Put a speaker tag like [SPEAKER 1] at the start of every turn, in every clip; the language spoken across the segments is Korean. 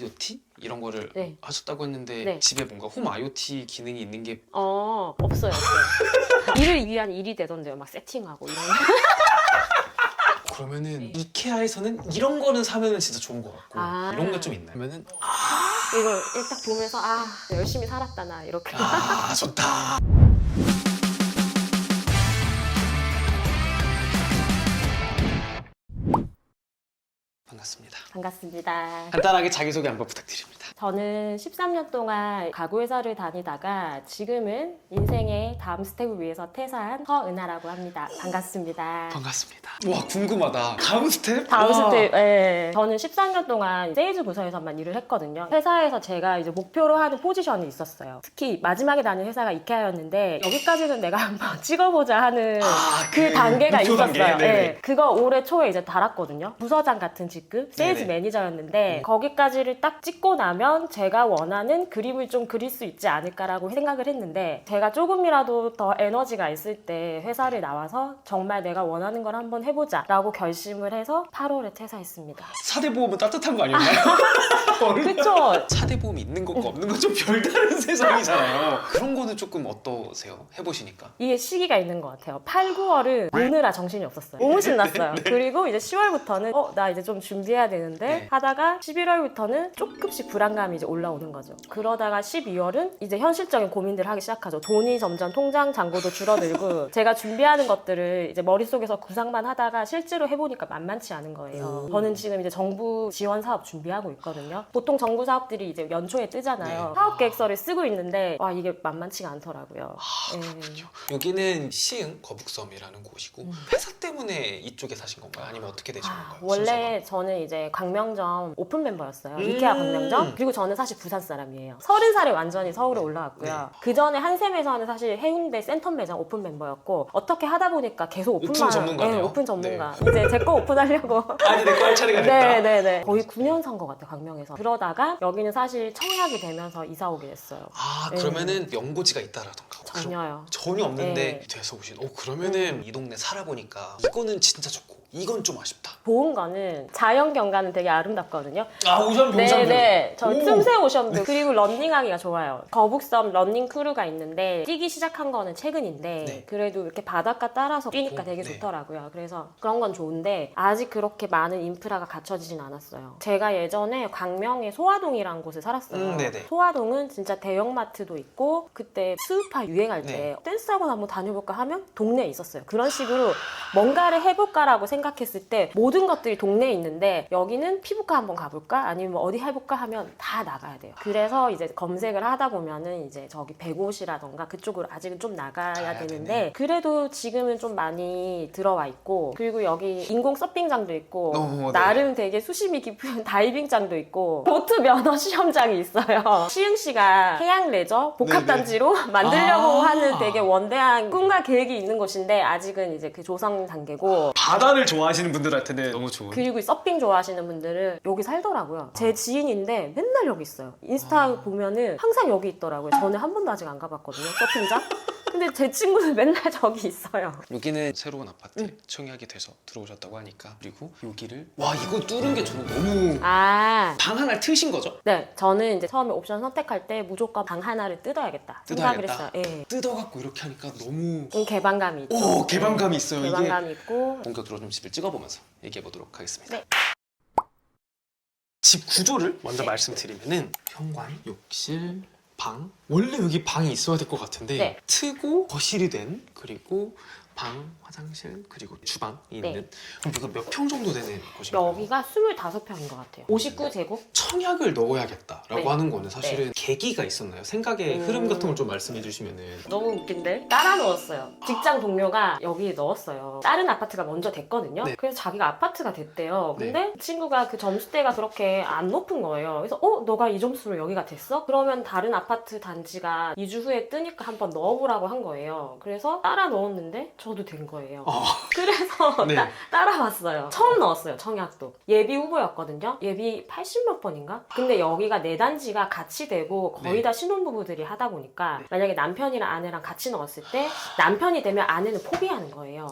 [SPEAKER 1] IoT 이런 거를
[SPEAKER 2] 네.
[SPEAKER 1] 하셨다고 했는데
[SPEAKER 2] 네.
[SPEAKER 1] 집에 뭔가 홈 IoT 기능이 있는 게
[SPEAKER 2] 어 없어요 없어요 일을 위한 일이 되던데요 막 세팅하고 이런 거
[SPEAKER 1] 그러면은
[SPEAKER 2] 네.
[SPEAKER 1] 이케아에서는 이런 거는 사면은 진짜 좋은 것 같고
[SPEAKER 2] 아.
[SPEAKER 1] 이런 게좀 있나요? 그러면은
[SPEAKER 2] 이걸 일딱 보면서 아 열심히 살았다 나 이렇게
[SPEAKER 1] 아 좋다. 반갑습니다.
[SPEAKER 2] 반갑습니다
[SPEAKER 1] 간단하게 자기소개 한번 부탁드립니다.
[SPEAKER 2] 저는 13년 동안 가구 회사를 다니다가 지금은 인생의 다음 스텝을 위해서 퇴사한 허은하라고 합니다 반갑습니다
[SPEAKER 1] 반갑습니다. 와 궁금하다. 다음 스텝?
[SPEAKER 2] 다음
[SPEAKER 1] 와.
[SPEAKER 2] 스텝, 예. 저는 13년 동안 세일즈 부서에서만 일을 했거든요. 회사에서 제가 이제 목표로 하는 포지션이 있었어요. 특히 마지막에 다닌 회사가 이케아였는데 여기까지는 내가 한번 찍어보자 하는
[SPEAKER 1] 아,
[SPEAKER 2] 그, 단계가
[SPEAKER 1] 목표
[SPEAKER 2] 있었어요.
[SPEAKER 1] 단계? 네네.
[SPEAKER 2] 예. 그거 올해 초에 이제 달았거든요. 부서장 같은 직급, 세일즈
[SPEAKER 1] 네네.
[SPEAKER 2] 매니저였는데
[SPEAKER 1] 네.
[SPEAKER 2] 거기까지를 딱 찍고 나면 제가 원하는 그림을 좀 그릴 수 있지 않을까라고 생각을 했는데 제가 조금이라도 더 에너지가 있을 때 회사를 나와서 정말 내가 원하는 걸 한번 해보자 라고 결심을 해서 8월에 퇴사했습니다.
[SPEAKER 1] 사대 보험은 따뜻한 거 아니었나요?
[SPEAKER 2] 그쵸?
[SPEAKER 1] 사대 보험이 있는 것과 없는 건 좀 별다른 세상이잖아요. 그런 거는 조금 어떠세요? 해보시니까.
[SPEAKER 2] 이게 시기가 있는 것 같아요. 8, 9월은 노느라 정신이 없었어요. 너무 신났어요. 그리고 이제 10월부터는 어, 나 이제 좀 준비해야 되는데
[SPEAKER 1] 네.
[SPEAKER 2] 하다가 11월부터는 조금씩 불안 감이 이제 올라오는 거죠. 그러다가 12월은 이제 현실적인 고민들을 하기 시작하죠. 돈이 점점 통장 잔고도 줄어들고 제가 준비하는 것들을 이제 머릿속에서 구상만 하다가 실제로 해보니까 만만치 않은 거예요.
[SPEAKER 1] 오.
[SPEAKER 2] 저는 지금 이제 정부 지원 사업 준비하고 있거든요. 보통 정부 사업들이 이제 연초에 뜨잖아요.
[SPEAKER 1] 네.
[SPEAKER 2] 사업 계획서를 쓰고 있는데 와 이게 만만치가 않더라고요.
[SPEAKER 1] 아,
[SPEAKER 2] 예.
[SPEAKER 1] 그렇군요. 여기는 시흥 거북섬이라는 곳이고
[SPEAKER 2] 음.
[SPEAKER 1] 회사 때문에 이쪽에 사신 건가요? 아니면 어떻게 되신
[SPEAKER 2] 아,
[SPEAKER 1] 건가요?
[SPEAKER 2] 원래 저는 이제 광명점 오픈 멤버였어요.
[SPEAKER 1] 음.
[SPEAKER 2] 이케아 광명점. 그리고 저는 사실 부산 사람이에요. 서른 살에 완전히 서울에 올라왔고요.
[SPEAKER 1] 네.
[SPEAKER 2] 그 전에 한샘에서는 사실 해운대 센텀 매장 오픈 멤버였고 어떻게 하다 보니까 계속 오픈만
[SPEAKER 1] 오픈 전문가네요.
[SPEAKER 2] 네, 오픈 전문가. 이제 제 거 오픈하려고.
[SPEAKER 1] 아니 내 거 할 차례가 됐다.
[SPEAKER 2] 네 네 네. 거의 9년 산 것 같아요, 광명에서. 그러다가 여기는 사실 청약이 되면서 이사 오게 됐어요.
[SPEAKER 1] 아
[SPEAKER 2] 네.
[SPEAKER 1] 그러면은 연고지가 있다라던가
[SPEAKER 2] 전혀요.
[SPEAKER 1] 전혀 없는데
[SPEAKER 2] 네.
[SPEAKER 1] 돼서 오신. 어 그러면은 이 동네 살아보니까 이거는 진짜 좋고 이건 좀 아쉽다.
[SPEAKER 2] 거는 자연 경관은 되게 아름답거든요.
[SPEAKER 1] 아 오션
[SPEAKER 2] 네네. 저
[SPEAKER 1] 오.
[SPEAKER 2] 틈새 오션도 그리고 런닝하기가 좋아요. 거북섬 런닝 크루가 있는데 뛰기 시작한 거는 최근인데
[SPEAKER 1] 네.
[SPEAKER 2] 그래도 이렇게 바닷가 따라서 뛰니까
[SPEAKER 1] 오,
[SPEAKER 2] 되게
[SPEAKER 1] 네.
[SPEAKER 2] 좋더라고요. 그래서 그런 건 좋은데 아직 그렇게 많은 인프라가 갖춰지진 않았어요. 제가 예전에 광명의 소화동이라는 곳에 살았어요.
[SPEAKER 1] 음, 네네.
[SPEAKER 2] 소화동은 진짜 대형마트도 있고 그때 스우파 유행할 때
[SPEAKER 1] 네.
[SPEAKER 2] 댄스 학원 한번 다녀볼까 하면 동네에 있었어요. 그런 식으로 뭔가를 해볼까라고 생각 했을 때 모든 것들이 동네에 있는데 여기는 피부과 한번 가볼까 아니면 뭐 어디 해볼까 하면 다 나가야 돼요. 그래서 이제 검색을 하다 보면은 이제 저기 백옷이라던가 그쪽으로 아직은 좀 나가야
[SPEAKER 1] 가야
[SPEAKER 2] 되는데
[SPEAKER 1] 되네.
[SPEAKER 2] 그래도 지금은 좀 많이 들어와 있고 그리고 여기 인공 서핑장도 있고
[SPEAKER 1] 어, 네.
[SPEAKER 2] 나름 되게 수심이 깊은 다이빙장도 있고 보트 면허 시험장이 있어요. 시흥시가 해양 레저 복합단지로 만들려고
[SPEAKER 1] 아.
[SPEAKER 2] 하는 되게 원대한 꿈과 계획이 있는 곳인데 아직은 이제 그 조성 단계고
[SPEAKER 1] 바다를 좋아하시는 분들한테는 너무 좋은.
[SPEAKER 2] 그리고 이 서핑 좋아하시는 분들은 여기 살더라고요. 제 지인인데 맨날 여기 있어요. 인스타
[SPEAKER 1] 아.
[SPEAKER 2] 보면은 항상 여기 있더라고요. 저는 한 번도 아직 안 가봤거든요. 서핑장. 근데 제 친구는 맨날 저기 있어요.
[SPEAKER 1] 여기는 새로운 아파트
[SPEAKER 2] 음.
[SPEAKER 1] 청약이 돼서 들어오셨다고 하니까 그리고 여기를 와 이거 뚫은 게 저는 너무
[SPEAKER 2] 아.
[SPEAKER 1] 방 하나 트신 거죠?
[SPEAKER 2] 네, 저는 이제 처음에 옵션 선택할 때 무조건 방 하나를 뜯어야겠다 생각을
[SPEAKER 1] 뜯어야겠다.
[SPEAKER 2] 했어요. 예.
[SPEAKER 1] 뜯어갖고 이렇게 하니까 너무
[SPEAKER 2] 좀 개방감이 있죠.
[SPEAKER 1] 오 개방감이 있어요 이게
[SPEAKER 2] 개방감이 있고
[SPEAKER 1] 본격적으로 좀 집을 찍어보면서 얘기해 보도록 하겠습니다.
[SPEAKER 2] 네.
[SPEAKER 1] 집 구조를 먼저
[SPEAKER 2] 네.
[SPEAKER 1] 말씀드리면은 현관, 욕실, 방 원래 여기 방이 있어야 될 것 같은데
[SPEAKER 2] 네.
[SPEAKER 1] 트고 거실이 된 그리고 방, 화장실 그리고 주방이
[SPEAKER 2] 네.
[SPEAKER 1] 있는 그럼 이거 몇평 정도 되는 곳인가요?
[SPEAKER 2] 여기가 25평인 것 같아요. 59제곱?
[SPEAKER 1] 청약을 넣어야겠다라고
[SPEAKER 2] 네.
[SPEAKER 1] 하는 거는 사실은 계기가 있었나요? 생각의
[SPEAKER 2] 음.
[SPEAKER 1] 흐름 같은 걸 좀 말씀해 주시면은
[SPEAKER 2] 너무 웃긴데? 따라 넣었어요. 직장 동료가 여기에 넣었어요. 다른 아파트가 먼저 됐거든요.
[SPEAKER 1] 네.
[SPEAKER 2] 그래서 자기가 아파트가 됐대요. 근데 그 친구가 그 점수대가 그렇게 안 높은 거예요. 그래서 어? 너가 이 점수로 여기가 됐어? 그러면 다른 아파트 단지가 2주 후에 뜨니까 한번 넣어보라고 한 거예요. 그래서 따라 넣었는데 저도 된 거예요.
[SPEAKER 1] 어.
[SPEAKER 2] 그래서
[SPEAKER 1] 네.
[SPEAKER 2] 따, 따라왔어요. 처음 넣었어요, 청약도. 예비 후보였거든요. 예비 80몇 번인가? 근데 여기가 네 단지가 같이 되고 거의
[SPEAKER 1] 네.
[SPEAKER 2] 다 신혼부부들이 하다 보니까 만약에 남편이랑 아내랑 같이 넣었을 때 남편이 되면 아내는 포기하는 거예요.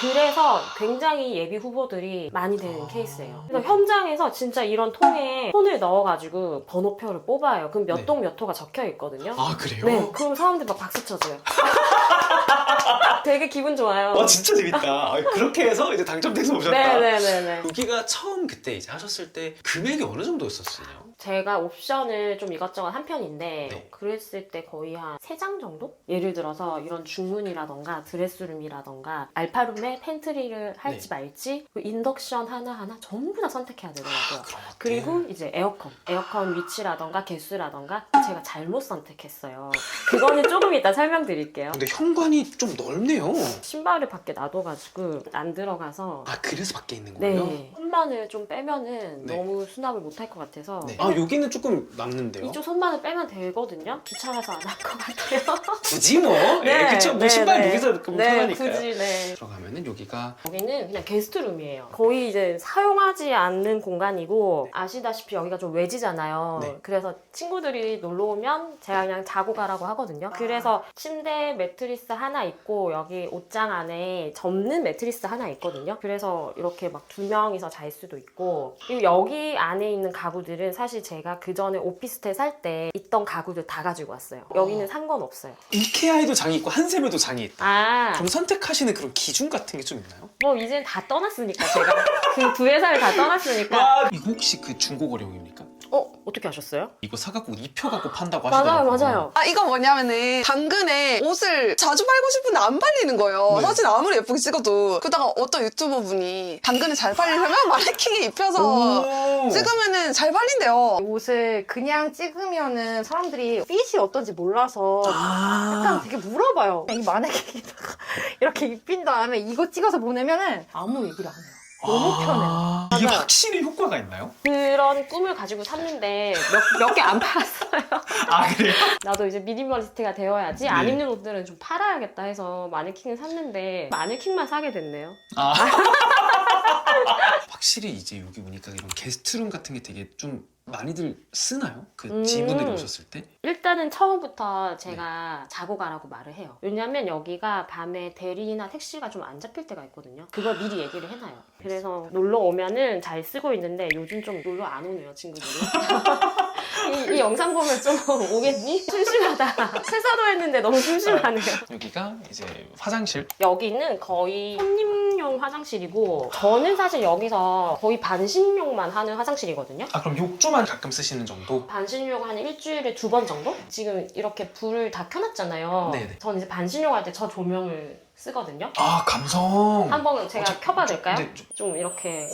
[SPEAKER 2] 그래서 굉장히 예비 후보들이 많이 되는 케이스예요. 그래서 현장에서 진짜 이런 통에 손을 넣어가지고 번호표를 뽑아요. 그럼 몇
[SPEAKER 1] 네.
[SPEAKER 2] 동몇 호가 적혀 있거든요.
[SPEAKER 1] 아 그래요?
[SPEAKER 2] 네, 그럼 사람들 막 박수 쳐줘요. 되게 기분 좋아요.
[SPEAKER 1] 와 진짜 재밌다. 아, 그렇게 해서 이제 당첨돼서 오셨다.
[SPEAKER 2] 네네네네.
[SPEAKER 1] 여기가 처음 그때 이제 하셨을 때 금액이 어느 정도였었어요?
[SPEAKER 2] 제가 옵션을 좀 이것저것 한 편인데
[SPEAKER 1] 네.
[SPEAKER 2] 그랬을 때 거의 한세장 정도? 예를 들어서 이런 중문이라던가 드레스룸이라던가 알파룸에 팬트리를 할지 말지 그 인덕션 하나하나 전부 다 선택해야 되더라고요.
[SPEAKER 1] 것들.
[SPEAKER 2] 그리고 이제 에어컨, 에어컨 위치라던가 개수라던가 제가 잘못 선택했어요. 그거는 조금 이따 설명드릴게요.
[SPEAKER 1] 근데 현관이 좀 넓네요.
[SPEAKER 2] 신발을 밖에 놔둬가지고 안 들어가서
[SPEAKER 1] 아 그래서 밖에 있는
[SPEAKER 2] 네
[SPEAKER 1] 거예요?
[SPEAKER 2] 손만을 좀 빼면은
[SPEAKER 1] 네.
[SPEAKER 2] 너무 수납을 못 할 것 같아서
[SPEAKER 1] 네. 아 여기는 조금 남는데요.
[SPEAKER 2] 이쪽 손만을 빼면 되거든요. 귀찮아서 안 할 것 같아요.
[SPEAKER 1] 굳이 뭐. 네, 그쵸. 뭐 신발 여기서 그럼
[SPEAKER 2] 네,
[SPEAKER 1] 편하니까요.
[SPEAKER 2] 굳이 네.
[SPEAKER 1] 들어가면은 여기가
[SPEAKER 2] 여기는 그냥 게스트룸이에요. 거의 이제 사용하지 않는 공간이고 아시다시피 여기가 좀 외지잖아요.
[SPEAKER 1] 네.
[SPEAKER 2] 그래서 친구들이 놀러 오면 제가 그냥 자고 가라고 하거든요. 그래서 침대 매트리스 하나 있고 여기 옷장 안에 접는 매트리스 하나 있거든요. 그래서 이렇게 막 두 명이서 잘 수도 있고 그리고 여기 안에 있는 가구들은 사실 제가 그 전에 오피스텔 살 때 있던 가구들 다 가지고 왔어요. 여기는 상관없어요.
[SPEAKER 1] 이케아에도 장이 있고 한샘에도 장이 있다.
[SPEAKER 2] 아,
[SPEAKER 1] 그럼 선택하시는 그런 기준 같은 게 좀 있나요?
[SPEAKER 2] 뭐 이젠 다 떠났으니까 제가 그 두 회사를 다 떠났으니까
[SPEAKER 1] 와 이거 혹시 그 중고 거래용입니까?
[SPEAKER 2] 어 어떻게 하셨어요?
[SPEAKER 1] 이거 사갖고 입혀갖고 판다고
[SPEAKER 2] 맞아요
[SPEAKER 1] 하시더라고요.
[SPEAKER 2] 맞아요
[SPEAKER 3] 아 이거 뭐냐면은 당근에 옷을 자주 팔고 싶은데 안 팔리는 거예요.
[SPEAKER 1] 네.
[SPEAKER 3] 사진 아무리 예쁘게 찍어도 그러다가 어떤 유튜버 분이 당근에 잘 팔리려면 마네킹에 입혀서
[SPEAKER 1] 오.
[SPEAKER 3] 찍으면은 잘 팔린대요.
[SPEAKER 4] 옷을 그냥 찍으면은 사람들이 핏이 어떤지 몰라서
[SPEAKER 1] 아.
[SPEAKER 4] 약간 되게 물어봐요. 이 마네킹에다가 이렇게 입힌 다음에 이거 찍어서 보내면은 아무 얘기를 안 해요. 너무
[SPEAKER 1] 아. 이게
[SPEAKER 2] 맞아요.
[SPEAKER 1] 확실히 효과가 있나요?
[SPEAKER 2] 그런 꿈을 가지고 샀는데 몇 개 안 팔았어요
[SPEAKER 1] 아 그래요?
[SPEAKER 2] 나도 이제 미니멀리스트가 되어야지 안
[SPEAKER 1] 네.
[SPEAKER 2] 입는 옷들은 좀 팔아야겠다 해서 마네킹을 샀는데 마네킹만 사게 됐네요
[SPEAKER 1] 아. 확실히 이제 여기 보니까 이런 게스트룸 같은 게 되게 좀 많이들 쓰나요? 그
[SPEAKER 2] 음.
[SPEAKER 1] 지인분들이 오셨을 때?
[SPEAKER 2] 일단은 처음부터 제가 자고 가라고 말을 해요. 왜냐면 여기가 밤에 대리나 택시가 좀 안 잡힐 때가 있거든요. 그걸 미리 얘기를 해놔요. 그래서 놀러 오면은 잘 쓰고 있는데 요즘 좀 놀러 안 오네요, 친구들이. 이, 이 영상 보면 좀 오겠니? 심심하다. 세사도 했는데 너무 심심하네요.
[SPEAKER 1] 여기가 이제 화장실
[SPEAKER 2] 여기는 거의 손님 용 화장실이고 저는 사실 여기서 거의 반신욕만 하는 화장실이거든요.
[SPEAKER 1] 아 그럼 욕조만 가끔 쓰시는 정도?
[SPEAKER 2] 반신욕 한 일주일에 두 번 정도? 지금 이렇게 불을 다 켜놨잖아요.
[SPEAKER 1] 네네.
[SPEAKER 2] 전 이제 반신욕 할 때 저 조명을 쓰거든요.
[SPEAKER 1] 아 감성
[SPEAKER 2] 한번 제가
[SPEAKER 1] 어, 저-
[SPEAKER 2] 켜봐도 될까요?
[SPEAKER 1] 네, 좀-
[SPEAKER 2] 좀 이렇게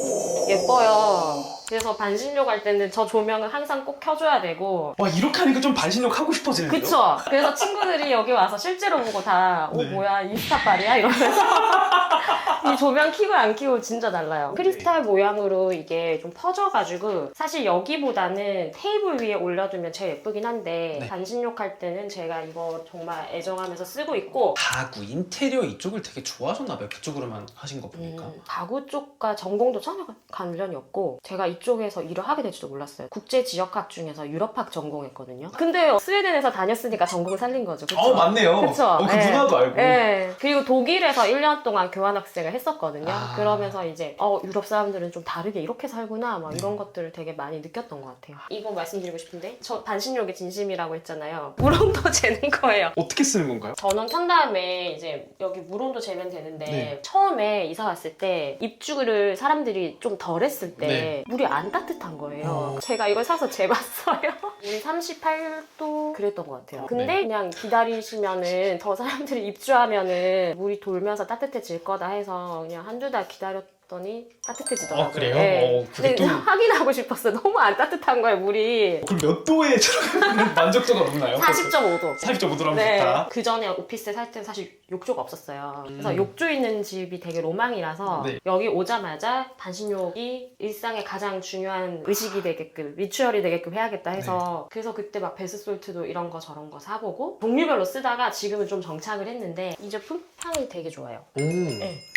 [SPEAKER 2] 예뻐요. 그래서 반신욕 할 때는 저 조명을 항상 꼭 켜줘야 되고.
[SPEAKER 1] 와 이렇게 하니까 좀 반신욕 하고 싶어지는데요?
[SPEAKER 2] 그쵸? 그래서 친구들이 여기 와서 실제로 보고 다, 오,
[SPEAKER 1] 네.
[SPEAKER 2] 뭐야, 인스타빨이야? 이러면서. 이 조명 켜고 안 켜고 진짜 달라요. 크리스탈 모양으로 이게 좀 퍼져가지고, 사실 여기보다는 테이블 위에 올려두면 제일 예쁘긴 한데,
[SPEAKER 1] 네.
[SPEAKER 2] 반신욕 할 때는 제가 이거 정말 애정하면서 쓰고 있고,
[SPEAKER 1] 가구 인테리어 이쪽을 되게 좋아하셨나 봐요 그쪽으로만 하신 거 보니까
[SPEAKER 2] 음, 가구 쪽과 전공도 전혀 관련이 없고 제가 이쪽에서 일을 하게 될지도 몰랐어요. 국제 지역학 중에서 유럽학 전공했거든요. 근데 스웨덴에서 다녔으니까 전공을 살린 거죠. 그쵸?
[SPEAKER 1] 어 맞네요
[SPEAKER 2] 그쵸?
[SPEAKER 1] 어, 그
[SPEAKER 2] 네.
[SPEAKER 1] 문화도 알고
[SPEAKER 2] 네. 그리고 독일에서 1년 동안 교환학생을 했었거든요.
[SPEAKER 1] 아.
[SPEAKER 2] 그러면서 이제 어 유럽 사람들은 좀 다르게 이렇게 살구나 막 이런 것들을 되게 많이 느꼈던 것 같아요. 이거 말씀드리고 싶은데 저 반신욕이 진심이라고 했잖아요. 물온도 재는 거예요.
[SPEAKER 1] 어떻게 쓰는 건가요?
[SPEAKER 2] 전원 켠 다음에 이제 여기 물온도 재면 되는데
[SPEAKER 1] 네.
[SPEAKER 2] 처음에 이사 왔을 때 입주를 사람들이 좀 덜 했을 때
[SPEAKER 1] 네.
[SPEAKER 2] 물이 안 따뜻한 거예요.
[SPEAKER 1] 어.
[SPEAKER 2] 제가 이걸 사서 재봤어요. 물이 38도 그랬던 것 같아요. 근데
[SPEAKER 1] 네.
[SPEAKER 2] 그냥 기다리시면은 더 사람들이 입주하면은 물이 돌면서 따뜻해질 거다 해서 그냥 한두 달 기다렸 더니 따뜻해지더라고요.
[SPEAKER 1] 어, 그래요?
[SPEAKER 2] 네.
[SPEAKER 1] 어, 그게
[SPEAKER 2] 근데
[SPEAKER 1] 또-
[SPEAKER 2] 확인하고 싶었어요. 너무 안 따뜻한 거예요, 물이.
[SPEAKER 1] 그럼 몇 도에 들어가면 만족도가 높나요?
[SPEAKER 2] 40.5도.
[SPEAKER 1] 40.5도라면
[SPEAKER 2] 네.
[SPEAKER 1] 좋다
[SPEAKER 2] 그 전에 오피스에 살 때는 사실 욕조가 없었어요. 그래서
[SPEAKER 1] 음.
[SPEAKER 2] 욕조 있는 집이 되게 로망이라서
[SPEAKER 1] 네.
[SPEAKER 2] 여기 오자마자 반신욕이 일상의 가장 중요한 의식이 되게끔 리추얼이 되게끔 해야겠다 해서 그래서 그때 막 베스솔트도 이런 거 저런 거 사보고 종류별로 쓰다가 지금은 좀 정착을 했는데 이 제품 향이 되게 좋아요.
[SPEAKER 1] 오,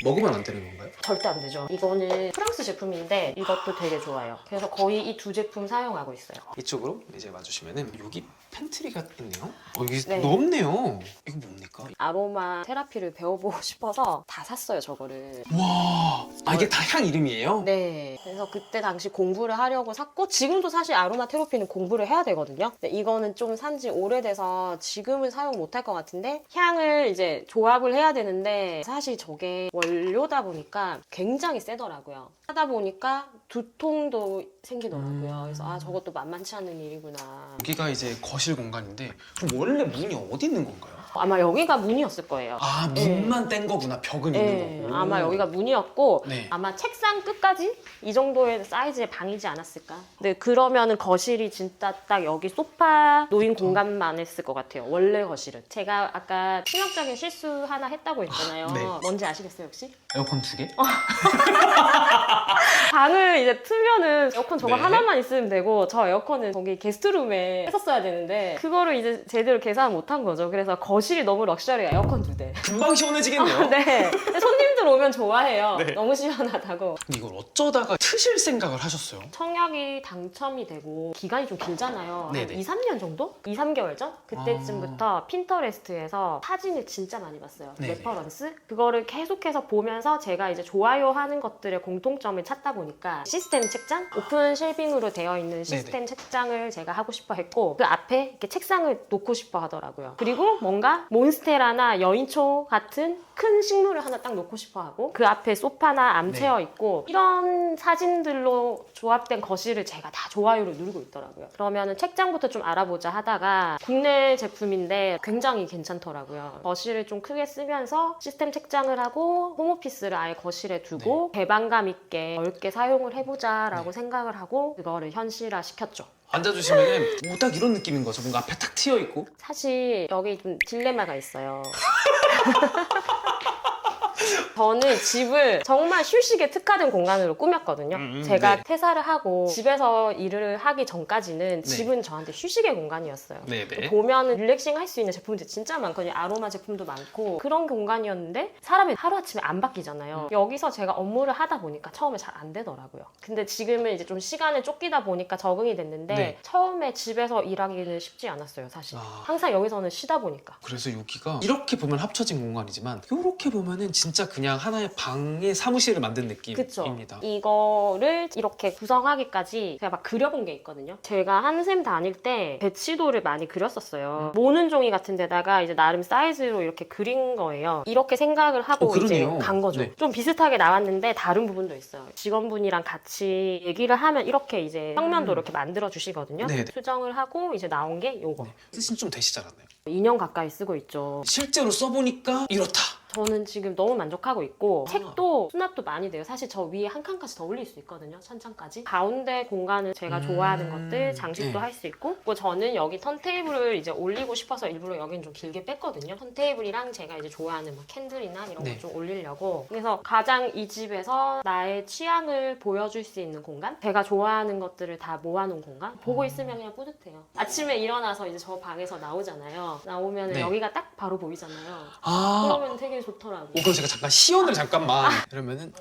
[SPEAKER 1] 먹으면 안 되는 건가요?
[SPEAKER 2] 절대 안 되죠. 이거는 프랑스 제품인데 이것도 되게 좋아요. 그래서 거의 이 두 제품 사용하고 있어요.
[SPEAKER 1] 이쪽으로 이제 와주시면은 여기 팬트리가 있네요. 어, 여기
[SPEAKER 2] 네.
[SPEAKER 1] 넓네요. 이거 뭡니까?
[SPEAKER 2] 아로마 테라피를 배워보고 싶어서 다 샀어요, 저거를.
[SPEAKER 1] 와, 아 이게 다 향 이름이에요?
[SPEAKER 2] 네. 그래서 그때 당시 공부를 하려고 샀고, 지금도 사실 아로마 테라피는 공부를 해야 되거든요. 근데 이거는 좀 산지 오래돼서 지금은 사용 못할 것 같은데, 향을 이제 조합을 해야 되는데, 사실 저게 원료다 보니까 굉장히 세더라고요. 하다 보니까 두통도 생기더라고요. 그래서 아, 저것도 만만치 않은 일이구나.
[SPEAKER 1] 여기가 이제 거실 공간인데 그럼 원래 문이 어디 있는 건가요?
[SPEAKER 2] 아마 여기가 문이었을 거예요.
[SPEAKER 1] 아 문만 뗀 거구나 벽은
[SPEAKER 2] 네,
[SPEAKER 1] 있는 거고.
[SPEAKER 2] 아마 여기가 문이었고
[SPEAKER 1] 네.
[SPEAKER 2] 아마 책상 끝까지 이 정도의 사이즈의 방이지 않았을까. 네, 그러면은 거실이 진짜 딱 여기 소파 놓인 공간만 했을 것 같아요. 원래 거실은. 제가 아까 치명적인 실수 하나 했다고 했잖아요.
[SPEAKER 1] 네.
[SPEAKER 2] 뭔지 아시겠어요, 혹시?
[SPEAKER 1] 에어컨 두 개?
[SPEAKER 2] 방을 이제 틀면은 에어컨 저거
[SPEAKER 1] 네.
[SPEAKER 2] 하나만 있으면 되고 저 에어컨은 거기 게스트룸에 했었어야 되는데 그거를 이제 제대로 계산 못 한 거죠. 그래서 거 실이 너무 럭셔리해 에어컨 두 대.
[SPEAKER 1] 금방 시원해지겠네요.
[SPEAKER 2] 네. 손님들 오면 좋아해요.
[SPEAKER 1] 네.
[SPEAKER 2] 너무 시원하다고.
[SPEAKER 1] 근데 이걸 어쩌다가 트실 생각을 하셨어요?
[SPEAKER 2] 청약이 당첨이 되고 기간이 좀 길잖아요. 한
[SPEAKER 1] 네네.
[SPEAKER 2] 2, 3년 정도? 2, 3개월 전? 그때쯤부터 핀터레스트에서 사진을 진짜 많이 봤어요.
[SPEAKER 1] 네네.
[SPEAKER 2] 레퍼런스? 그거를 계속해서 보면서 제가 이제 좋아요 하는 것들의 공통점을 찾다 보니까 시스템 책장? 오픈 쉘빙으로 되어 있는 시스템 책장을 제가 하고 싶어 했고 그 앞에 이렇게 책상을 놓고 싶어 하더라고요. 그리고 뭔가 몬스테라나 여인초 같은 큰 식물을 하나 딱 놓고 싶어 하고 그 앞에 소파나 암체어 있고 이런 사진들로 조합된 거실을 제가 다 좋아요를 누르고 있더라고요. 그러면은 책장부터 좀 알아보자 하다가 국내 제품인데 굉장히 괜찮더라고요. 거실을 좀 크게 쓰면서 시스템 책장을 하고 홈오피스를 아예 거실에 두고 개방감 있게 넓게 사용을 해보자라고
[SPEAKER 1] 네.
[SPEAKER 2] 생각을 하고 그거를 현실화 시켰죠.
[SPEAKER 1] 앉아주시면은 오, 딱 이런 느낌인 거죠. 뭔가 앞에 탁 트여 있고.
[SPEAKER 2] 사실 여기 좀 딜레마가 있어요. 저는 집을 정말 휴식에 특화된 공간으로 꾸몄거든요.
[SPEAKER 1] 음, 음,
[SPEAKER 2] 제가
[SPEAKER 1] 네.
[SPEAKER 2] 퇴사를 하고 집에서 일을 하기 전까지는
[SPEAKER 1] 네.
[SPEAKER 2] 집은 저한테 휴식의 공간이었어요.
[SPEAKER 1] 네 네.
[SPEAKER 2] 보면은 릴렉싱 할 수 있는 제품들이 진짜 많거든요. 아로마 제품도 많고 그런 공간이었는데 사람이 하루아침에 안 바뀌잖아요. 여기서 제가 업무를 하다 보니까 처음에 잘 안 되더라고요. 근데 지금은 이제 좀 시간을 쫓기다 보니까 적응이 됐는데
[SPEAKER 1] 네.
[SPEAKER 2] 처음에 집에서 일하기는 쉽지 않았어요, 사실.
[SPEAKER 1] 아.
[SPEAKER 2] 항상 여기서는 쉬다 보니까.
[SPEAKER 1] 그래서 여기가 이렇게 보면 합쳐진 공간이지만 이렇게 보면은 진짜 그냥 하나의 방의 사무실을 만든. 느낌입니다.
[SPEAKER 2] 이거를 이렇게 구성하기까지 제가 막 그려본 게 있거든요. 제가 한샘 다닐 때 배치도를 많이 그렸었어요. 모는 종이 같은 데다가 이제 나름 사이즈로 이렇게 그린 거예요. 이렇게 생각을 하고
[SPEAKER 1] 어,
[SPEAKER 2] 이제
[SPEAKER 1] 그러네요.
[SPEAKER 2] 간 거죠.
[SPEAKER 1] 네.
[SPEAKER 2] 좀 비슷하게 나왔는데 다른 부분도 있어요. 직원분이랑 같이 얘기를 하면 이렇게 이제 평면도 이렇게 만들어 주시거든요.
[SPEAKER 1] 음. 네네.
[SPEAKER 2] 수정을 하고 이제 나온 게 요거.
[SPEAKER 1] 네. 뜻은 좀 되시지 않았나요?
[SPEAKER 2] 2년 가까이 쓰고 있죠.
[SPEAKER 1] 실제로 써보니까 이렇다.
[SPEAKER 2] 저는 지금 너무 만족하고 있고
[SPEAKER 1] 아.
[SPEAKER 2] 책도 수납도 많이 돼요. 사실 저 위에 한 칸까지 더 올릴 수 있거든요. 천장까지. 가운데 공간은 제가
[SPEAKER 1] 음.
[SPEAKER 2] 좋아하는 것들 장식도
[SPEAKER 1] 네.
[SPEAKER 2] 할 수 있고 그리고 저는 여기 턴테이블을 이제 올리고 싶어서 일부러 여긴 좀 길게 뺐거든요. 턴테이블이랑 제가 이제 좋아하는 뭐 캔들이나 이런
[SPEAKER 1] 네.
[SPEAKER 2] 거좀 올리려고 그래서 가장 이 집에서 나의 취향을 보여줄 수 있는 공간 제가 좋아하는 것들을 다 모아놓은 공간 보고 있으면 그냥 뿌듯해요. 아침에 일어나서 이제 저 방에서 나오잖아요. 나오면
[SPEAKER 1] 네.
[SPEAKER 2] 여기가 딱 바로 보이잖아요.
[SPEAKER 1] 아.
[SPEAKER 2] 그러면 되게 좋더라고요.
[SPEAKER 1] 오, 그럼 제가 잠깐 시연을 잠깐만 이러면은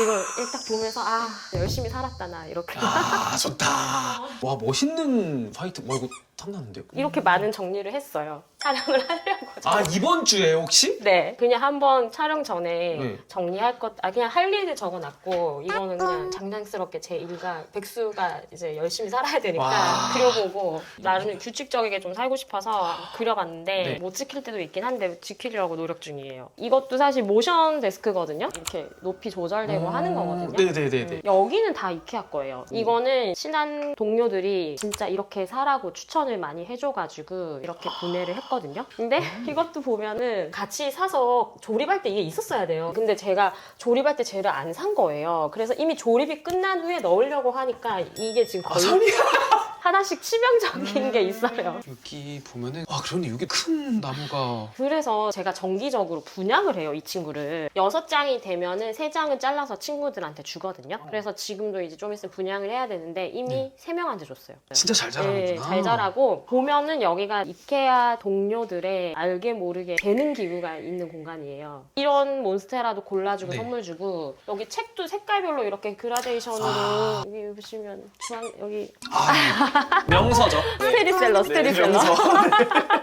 [SPEAKER 2] 이걸 딱 보면서 아 열심히 살았다 나 이렇게
[SPEAKER 1] 아 좋다. 와 멋있는 화이트. 와 이거 탐나는데요?
[SPEAKER 2] 이렇게 많은 정리를 했어요 촬영을 하려고
[SPEAKER 1] 아 이번 주에 혹시?
[SPEAKER 2] 네 그냥 한번 촬영 전에
[SPEAKER 1] 네.
[SPEAKER 2] 정리할 것 아 그냥 할 일을 적어 놨고 이거는 그냥 장난스럽게 제 일과 백수가 이제 열심히 살아야 되니까
[SPEAKER 1] 와.
[SPEAKER 2] 그려보고 나름 규칙적이게 좀 살고 싶어서 그려봤는데
[SPEAKER 1] 네.
[SPEAKER 2] 못 지킬 때도 있긴 한데 지키려고 노력 중이에요 이것도 사실 모션 데스크거든요 이렇게 높이 조절되고 하는 거거든요
[SPEAKER 1] 어, 네네네네.
[SPEAKER 2] 음, 여기는 다 이케아 거예요. 이거는 친한 동료들이 진짜 이렇게 사라고 추천 을 많이 해줘가지고 이렇게 구매를 했거든요. 근데 이것도 보면은 같이 사서 조립할 때 이게 있었어야 돼요. 근데 제가 조립할 때 쟤를 안 산 거예요. 그래서 이미 조립이 끝난 후에 넣으려고 하니까 이게 지금
[SPEAKER 1] 아
[SPEAKER 2] 거의. 한 하나씩 치명적인 게 있어요.
[SPEAKER 1] 여기 보면은 아 그런데 여기 큰 나무가
[SPEAKER 2] 그래서 제가 정기적으로 분양을 해요, 이 친구를. 여섯 장이 되면은 세 장은 잘라서 친구들한테 주거든요. 그래서 지금도 이제 좀 있으면 분양을 해야 되는데 이미 세 명한테 줬어요.
[SPEAKER 1] 진짜 잘 자라는구나.
[SPEAKER 2] 네, 잘 자라고 보면은 여기가 이케아 동료들의 알게 모르게 재능 기부가 있는 공간이에요. 이런 몬스테라도 골라주고
[SPEAKER 1] 네.
[SPEAKER 2] 선물 주고 여기 책도 색깔별로 이렇게 그라데이션으로
[SPEAKER 1] 아.
[SPEAKER 2] 여기 보시면 주황 여기
[SPEAKER 1] 아, 명서죠.
[SPEAKER 2] 스테디셀러 스테디셀러
[SPEAKER 1] 네, 명서.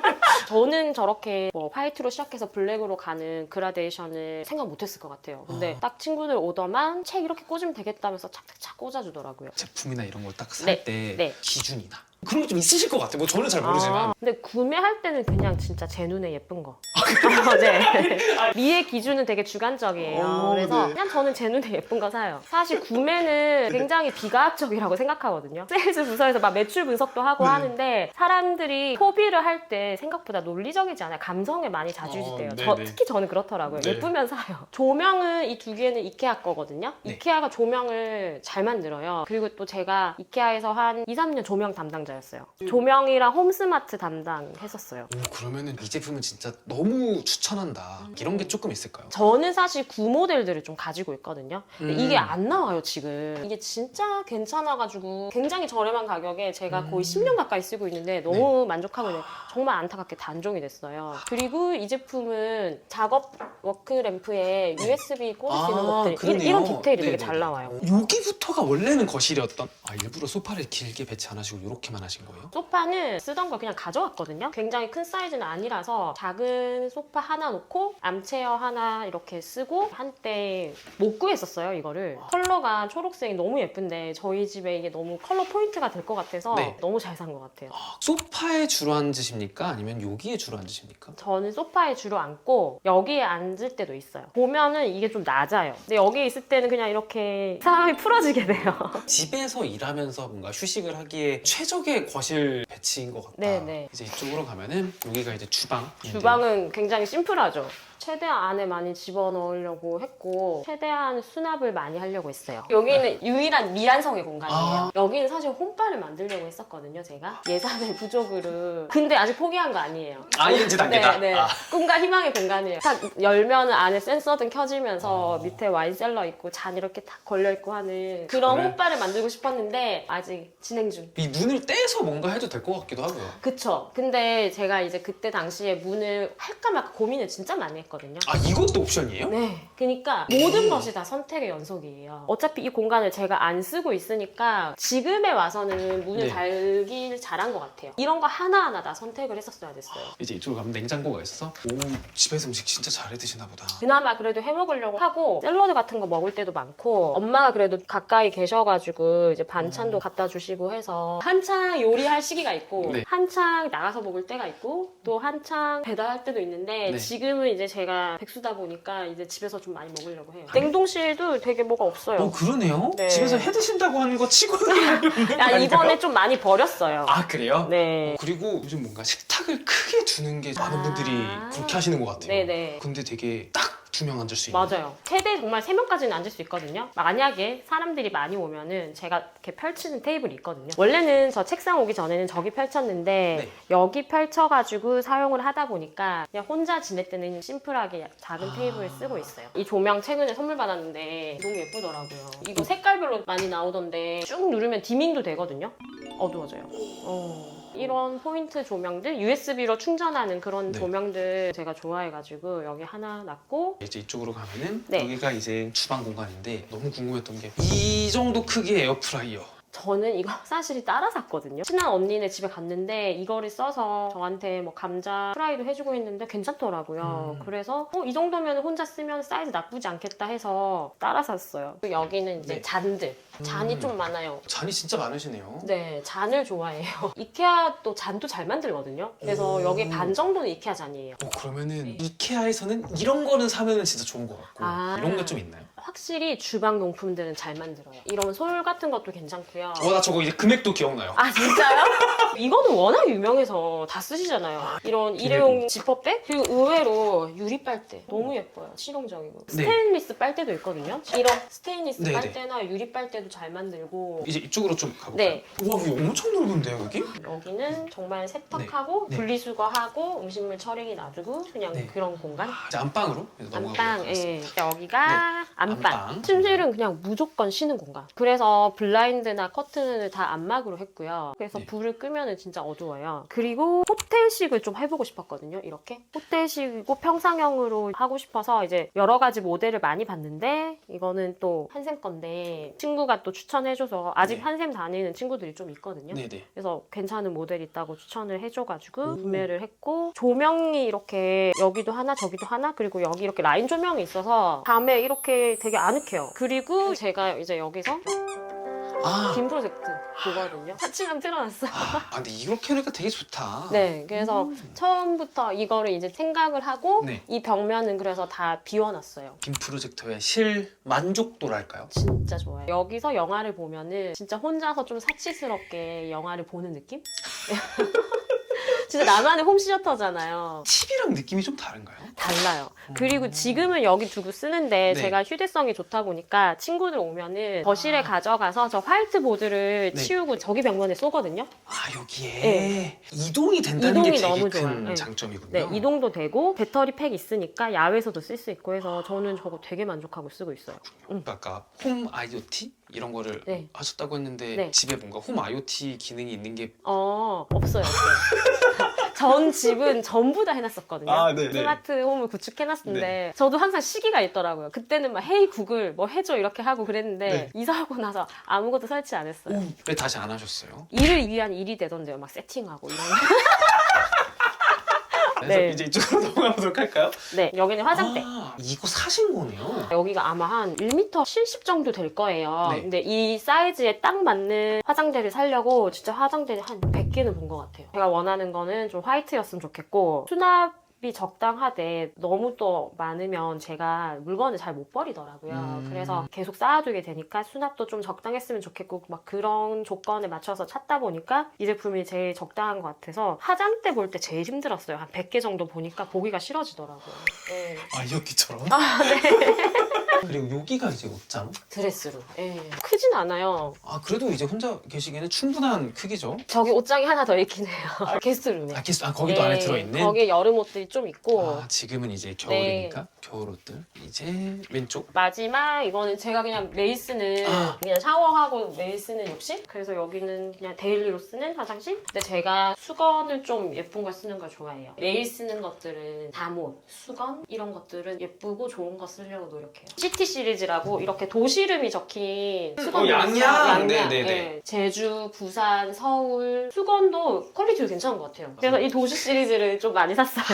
[SPEAKER 2] 저는 저렇게 뭐 화이트로 시작해서 블랙으로 가는 그라데이션을 생각 못했을 것 같아요. 근데
[SPEAKER 1] 어.
[SPEAKER 2] 딱 친구들 오더만 책 이렇게 꽂으면 되겠다면서 착착착 꽂아주더라고요.
[SPEAKER 1] 제품이나 이런 걸 딱 살
[SPEAKER 2] 네,
[SPEAKER 1] 때
[SPEAKER 2] 네.
[SPEAKER 1] 기준이나 그런 게좀 있으실 것 같아요. 뭐 저는 잘 모르지만
[SPEAKER 2] 아, 근데 구매할 때는 그냥 진짜 제 눈에 예쁜 거. 어, 네. 미의 기준은 되게 주관적이에요.
[SPEAKER 1] 오,
[SPEAKER 2] 그래서
[SPEAKER 1] 네.
[SPEAKER 2] 그냥 저는 제 눈에 예쁜 거 사요. 사실 구매는 굉장히 비과학적이라고 생각하거든요. 세일즈 부서에서 막 매출 분석도 하고
[SPEAKER 1] 네.
[SPEAKER 2] 하는데 사람들이 소비를 할 때 생각보다 논리적이지 않아요. 감성에 많이 좌지우지돼요.
[SPEAKER 1] 어,
[SPEAKER 2] 저-
[SPEAKER 1] 네네.
[SPEAKER 2] 특히 저는 그렇더라고요.
[SPEAKER 1] 네.
[SPEAKER 2] 예쁘면 사요. 조명은 이 두 개는 이케아 거거든요.
[SPEAKER 1] 네.
[SPEAKER 2] 이케아가 조명을 잘 만들어요. 그리고 또 제가 이케아에서 한 2, 3년 조명 담당자 였어요.
[SPEAKER 1] 음.
[SPEAKER 2] 조명이랑 홈스마트 담당했었어요.
[SPEAKER 1] 오 그러면은 이 제품은 진짜 너무 추천한다. 이런 게 조금 있을까요?
[SPEAKER 2] 저는 사실 구 모델들을 좀 가지고 있거든요. 근데
[SPEAKER 1] 음.
[SPEAKER 2] 이게 안 나와요, 지금. 이게 진짜 괜찮아가지고 굉장히 저렴한 가격에 제가 거의
[SPEAKER 1] 음.
[SPEAKER 2] 10년 가까이 쓰고 있는데 너무 만족하고 있는데 정말 안타깝게 단종이 됐어요. 그리고 이 제품은 작업 워크 램프에 USB 꽂을 수 있는 것들 이-
[SPEAKER 1] 아, 그러네요.
[SPEAKER 2] 이런 디테일이 되게
[SPEAKER 1] 네네네.
[SPEAKER 2] 잘 나와요.
[SPEAKER 1] 여기부터가 원래는 거실이었던. 아 일부러 소파를 길게 배치 안 하시고 이렇게만 하신 거예요?
[SPEAKER 2] 소파는 쓰던 걸 그냥 가져왔거든요. 굉장히 큰 사이즈는 아니라서 작은 소파 하나 놓고 암체어 하나 이렇게 쓰고 한때 못 구했었어요, 이거를. 컬러가 초록색이 너무 예쁜데 저희 집에 이게 너무 컬러 포인트가 될 것 같아서
[SPEAKER 1] 네.
[SPEAKER 2] 너무 잘 산 것 같아요.
[SPEAKER 1] 아, 소파에 주로 앉으십니까? 아니면 여기에 주로 앉으십니까?
[SPEAKER 2] 저는 소파에 주로 앉고 여기에 앉을 때도 있어요. 보면은 이게 좀 낮아요. 근데 여기 있을 때는 그냥 이렇게 사람이 풀어지게 돼요.
[SPEAKER 1] 집에서 일하면서 뭔가 휴식을 하기에 최적의 거실 배치인 것 같다.
[SPEAKER 2] 네 네.
[SPEAKER 1] 이제 이쪽으로 가면은 여기가 이제 주방.
[SPEAKER 2] 주방은 굉장히 심플하죠. 최대한 안에 많이 집어넣으려고 했고 최대한 수납을 많이 하려고 했어요. 여기는 유일한 미완성의 공간이에요.
[SPEAKER 1] 아.
[SPEAKER 2] 여기는 사실 홈바를 만들려고 했었거든요, 제가. 예산의 부족으로. 근데 아직 포기한 거 아니에요.
[SPEAKER 1] ING 단계다.
[SPEAKER 2] 네, 네.
[SPEAKER 1] 아.
[SPEAKER 2] 꿈과 희망의 공간이에요. 딱 열면 안에 센서등 켜지면서
[SPEAKER 1] 어.
[SPEAKER 2] 밑에 와인셀러 있고 잔 이렇게 딱 걸려있고 하는 그런
[SPEAKER 1] 그래?
[SPEAKER 2] 홈바를 만들고 싶었는데 아직 진행 중.
[SPEAKER 1] 이 문을 떼서 뭔가 해도 될 것 같기도 하고요.
[SPEAKER 2] 그쵸. 근데 제가 이제 그때 당시에 문을 할까 말까 고민을 진짜 많이 했거든요.
[SPEAKER 1] 아 이것도 옵션이에요?
[SPEAKER 2] 네. 그러니까 모든 것이 다 선택의 연속이에요. 어차피 이 공간을 제가 안 쓰고 있으니까 지금에 와서는 문을
[SPEAKER 1] 네.
[SPEAKER 2] 달길 잘한 것 같아요. 이런 거 하나하나 다 선택을 했었어야 됐어요.
[SPEAKER 1] 이제 이쪽으로 가면 냉장고가 있어서 오 집에서 음식 진짜 잘해 드시나 보다.
[SPEAKER 2] 그나마 그래도 해 먹으려고 하고 샐러드 같은 거 먹을 때도 많고 엄마가 그래도 가까이 계셔가지고 이제 반찬도 갖다 주시고 해서 한창 요리할 시기가 있고
[SPEAKER 1] 네.
[SPEAKER 2] 한창 나가서 먹을 때가 있고 또 한창 배달할 때도 있는데
[SPEAKER 1] 네.
[SPEAKER 2] 지금은 이제 제가 백수다 보니까 이제 집에서 좀 많이 먹으려고 해요. 냉동실도 되게 뭐가 없어요.
[SPEAKER 1] 어 그러네요.
[SPEAKER 2] 네.
[SPEAKER 1] 집에서 해 드신다고 하는 거 치고는
[SPEAKER 2] 아, 이번에 좀 많이 버렸어요.
[SPEAKER 1] 아 그래요?
[SPEAKER 2] 네.
[SPEAKER 1] 어, 그리고 요즘 뭔가 식탁을 크게 두는 게 많은
[SPEAKER 2] 아.
[SPEAKER 1] 분들이 그렇게 하시는 것 같아요.
[SPEAKER 2] 네네.
[SPEAKER 1] 근데 되게 딱 두 명 앉을 수 있는.
[SPEAKER 2] 맞아요. 최대 정말 세명까지는 앉을 수 있거든요. 만약에 사람들이 많이 오면은 제가 이렇게 펼치는 테이블이 있거든요. 원래는 저 책상 오기 전에는 저기 펼쳤는데
[SPEAKER 1] 네.
[SPEAKER 2] 여기 펼쳐가지고 사용을 하다 보니까 그냥 혼자 지낼 때는 심플하게 작은
[SPEAKER 1] 아.
[SPEAKER 2] 테이블을 쓰고 있어요. 이 조명 최근에 선물 받았는데 너무 예쁘더라고요. 이거 색깔별로 많이 나오던데 쭉 누르면 디밍도 되거든요. 어두워져요. 어. 이런 포인트 조명들, USB로 충전하는 그런
[SPEAKER 1] 네.
[SPEAKER 2] 조명들 제가 좋아해가지고 여기 하나 놨고
[SPEAKER 1] 이제 이쪽으로 가면은
[SPEAKER 2] 네.
[SPEAKER 1] 여기가 이제 주방 공간인데 너무 궁금했던 게 이 정도 크기의 에어프라이어.
[SPEAKER 2] 저는 이거 사실 따라 샀거든요. 친한 언니네 집에 갔는데 이거를 써서 저한테 뭐 감자 프라이도 해주고 했는데 괜찮더라고요.
[SPEAKER 1] 음.
[SPEAKER 2] 그래서 어, 이 정도면 혼자 쓰면 사이즈 나쁘지 않겠다 해서 따라 샀어요. 그리고 여기는 이제
[SPEAKER 1] 네.
[SPEAKER 2] 잔들. 잔이
[SPEAKER 1] 음.
[SPEAKER 2] 좀 많아요.
[SPEAKER 1] 잔이 진짜 많으시네요.
[SPEAKER 2] 네, 잔을 좋아해요. 이케아 또 잔도 잘 만들거든요. 그래서
[SPEAKER 1] 오.
[SPEAKER 2] 여기 반 정도는 이케아 잔이에요.
[SPEAKER 1] 어, 그러면은
[SPEAKER 2] 네.
[SPEAKER 1] 이케아에서는 이런 거는 사면은 진짜 좋은 것 같고
[SPEAKER 2] 아.
[SPEAKER 1] 이런 게좀 있나요?
[SPEAKER 2] 확실히 주방 용품들은 잘 만들어요. 이런 솔 같은 것도 괜찮고요.
[SPEAKER 1] 어, 나 저거 이제 금액도 기억나요.
[SPEAKER 2] 아 진짜요? 이거는 워낙 유명해서 다 쓰시잖아요. 이런 일회용 지퍼백 그리고 의외로 유리 빨대 너무 예뻐요. 실용적이고
[SPEAKER 1] 네.
[SPEAKER 2] 스테인리스 빨대도 있거든요. 이런 스테인리스
[SPEAKER 1] 네, 네.
[SPEAKER 2] 빨대나 유리 빨대도 잘 만들고
[SPEAKER 1] 이제 이쪽으로 좀 가볼까요?
[SPEAKER 2] 네.
[SPEAKER 1] 우와, 이거 엄청 넓은데요, 여기?
[SPEAKER 2] 여기는 정말 세탁하고
[SPEAKER 1] 네. 네.
[SPEAKER 2] 분리수거하고 음식물 처리기 놔두고 그냥
[SPEAKER 1] 네.
[SPEAKER 2] 그런 공간.
[SPEAKER 1] 이제 안방으로 넘어가
[SPEAKER 2] 안방,
[SPEAKER 1] 보도록
[SPEAKER 2] 예.
[SPEAKER 1] 하겠습니다.
[SPEAKER 2] 여기가 안방.
[SPEAKER 1] 안방.
[SPEAKER 2] 침실은 그냥 무조건 쉬는 공간. 그래서 블라인드나 커튼을 다 안막으로 했고요. 그래서
[SPEAKER 1] 네.
[SPEAKER 2] 불을 끄면 진짜 어두워요. 그리고 호텔식을 좀 해보고 싶었거든요. 이렇게 호텔식이고 평상형으로 하고 싶어서 이제 여러 가지 모델을 많이 봤는데 이거는 또 한샘 건데 친구가 또 추천해줘서 아직
[SPEAKER 1] 네.
[SPEAKER 2] 한샘 다니는 친구들이 좀 있거든요.
[SPEAKER 1] 네네.
[SPEAKER 2] 그래서 괜찮은 모델 있다고 추천을 해줘가지고
[SPEAKER 1] 오.
[SPEAKER 2] 구매를 했고 조명이 이렇게 여기도 하나 저기도 하나 그리고 여기 이렇게 라인 조명이 있어서 밤에 이렇게 되게 아늑해요. 그리고 제가 이제 여기서
[SPEAKER 1] 아,
[SPEAKER 2] 빔 프로젝트 보거든요. 사치만 틀어놨어요.
[SPEAKER 1] 아, 근데 이렇게 하니까 되게 좋다.
[SPEAKER 2] 네, 그래서 처음부터 이거를 이제 생각을 하고
[SPEAKER 1] 네.
[SPEAKER 2] 이 벽면은 그래서 다 비워놨어요.
[SPEAKER 1] 김 프로젝터의 실 만족도랄까요?
[SPEAKER 2] 진짜 좋아요. 여기서 영화를 보면은 진짜 혼자서 좀 사치스럽게 영화를 보는 느낌? 진짜 나만의 홈시어터잖아요.
[SPEAKER 1] TV랑 느낌이 좀 다른가요?
[SPEAKER 2] 달라요. 그리고 지금은 여기 두고 쓰는데
[SPEAKER 1] 네.
[SPEAKER 2] 제가 휴대성이 좋다 보니까 친구들 오면은 거실에 가져가서 저 화이트 보드를
[SPEAKER 1] 네.
[SPEAKER 2] 치우고 저기 벽면에 쏘거든요.
[SPEAKER 1] 아, 여기에
[SPEAKER 2] 네.
[SPEAKER 1] 이동이 된다는
[SPEAKER 2] 이동이
[SPEAKER 1] 게 되게
[SPEAKER 2] 너무
[SPEAKER 1] 큰
[SPEAKER 2] 좋아요. 네.
[SPEAKER 1] 장점이군요.
[SPEAKER 2] 네, 이동도 되고 배터리 팩 있으니까 야외에서도 쓸 수 있고 해서 저는 저거 되게 만족하고 쓰고 있어요. 응.
[SPEAKER 1] 아까 홈 IoT 이런 거를
[SPEAKER 2] 네.
[SPEAKER 1] 하셨다고 했는데
[SPEAKER 2] 네.
[SPEAKER 1] 집에 뭔가 홈 IoT 기능이 있는 게
[SPEAKER 2] 어, 없어요, 없어요. 전 집은 전부 다 해놨었거든요.
[SPEAKER 1] 아, 네, 네.
[SPEAKER 2] 스마트 홈을 구축해놨었는데 저도 항상 시기가 있더라고요. 그때는 막 헤이 구글 뭐 해줘 이렇게 하고 그랬는데
[SPEAKER 1] 네.
[SPEAKER 2] 이사하고 나서 아무것도 설치 안 했어요.
[SPEAKER 1] 왜 다시 안 하셨어요?
[SPEAKER 2] 일을 위한 일이 되던데요. 막 세팅하고 이런 거.
[SPEAKER 1] 그래서
[SPEAKER 2] 네.
[SPEAKER 1] 이제 이쪽으로 넘어가 보도록 할까요?
[SPEAKER 2] 네, 여기는 화장대.
[SPEAKER 1] 아, 이거 사신 거네요.
[SPEAKER 2] 여기가 아마 한 1m 70 정도 될 거예요.
[SPEAKER 1] 네.
[SPEAKER 2] 근데 이 사이즈에 딱 맞는 화장대를 사려고 진짜 화장대를 한 100개는 본 것 같아요. 제가 원하는 거는 좀 화이트였으면 좋겠고 수납 이 적당하되 너무 또 많으면 제가 물건을 잘 못 버리더라고요.
[SPEAKER 1] 음.
[SPEAKER 2] 그래서 계속 쌓아두게 되니까 수납도 좀 적당했으면 좋겠고 막 그런 조건에 맞춰서 찾다 보니까 이 제품이 제일 적당한 것 같아서 화장대 볼 때 제일 힘들었어요. 한 100개 정도 보니까 보기가 싫어지더라고요. 네.
[SPEAKER 1] 아, 이렇게처럼?
[SPEAKER 2] 아, 네.
[SPEAKER 1] 그리고 여기가 이제 옷장.
[SPEAKER 2] 드레스로. 예. 크진 않아요.
[SPEAKER 1] 아, 그래도 이제 혼자 계시기에는 충분한 크기죠?
[SPEAKER 2] 저기 옷장이 하나 더 있긴 해요. 게스트룸에.
[SPEAKER 1] 아, 게스- 아 거기도
[SPEAKER 2] 네,
[SPEAKER 1] 안에 들어있는?
[SPEAKER 2] 거기에 여름 옷들이 좀 있고.
[SPEAKER 1] 아, 지금은 이제 겨울이니까 겨울 옷들. 이제 왼쪽.
[SPEAKER 2] 마지막 이거는 제가 그냥 매일 쓰는
[SPEAKER 1] 아.
[SPEAKER 2] 그냥 샤워하고 매일 쓰는 욕실 그래서 여기는 그냥 데일리로 쓰는 화장실 근데 제가 수건을 좀 예쁜 걸 쓰는 걸 좋아해요 매일 쓰는 것들은 잠옷, 수건 이런 것들은 예쁘고 좋은 거 쓰려고 노력해요 시티 시리즈라고 이렇게 도시름이 적힌 수건이
[SPEAKER 1] 어, 양양.
[SPEAKER 2] 있어요. 양양.
[SPEAKER 1] 네네네.
[SPEAKER 2] 예. 제주, 부산, 서울 수건도 퀄리티가 괜찮은 것 같아요 그래서 이 도시 시리즈를 좀 많이 샀어요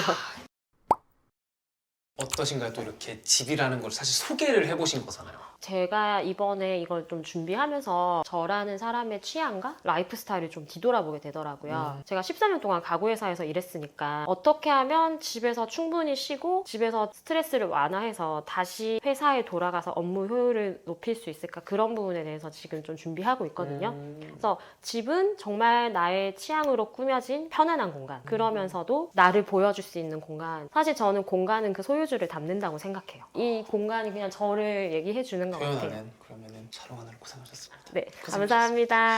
[SPEAKER 1] 어떠신가요? 또 이렇게 집이라는 걸 사실 소개를 해보신 거잖아요.
[SPEAKER 2] 제가 이번에 이걸 좀 준비하면서 저라는 사람의 취향과 라이프 스타일을 좀 뒤돌아보게 되더라고요.
[SPEAKER 1] 음.
[SPEAKER 2] 제가 14년 동안 가구회사에서 일했으니까 어떻게 하면 집에서 충분히 쉬고 집에서 스트레스를 완화해서 다시 회사에 돌아가서 업무 효율을 높일 수 있을까 그런 부분에 대해서 지금 좀 준비하고 있거든요.
[SPEAKER 1] 음.
[SPEAKER 2] 그래서 집은 정말 나의 취향으로 꾸며진 편안한 공간. 그러면서도 나를 보여줄 수 있는 공간. 사실 저는 공간은 그 소유 주를 담는다고 생각해요. 이 공간이 그냥 저를 얘기해 주는 것 같아요.
[SPEAKER 1] 표현하는 그러면은 촬영 하느라 고생하셨습니다.
[SPEAKER 2] 네, 감사합니다.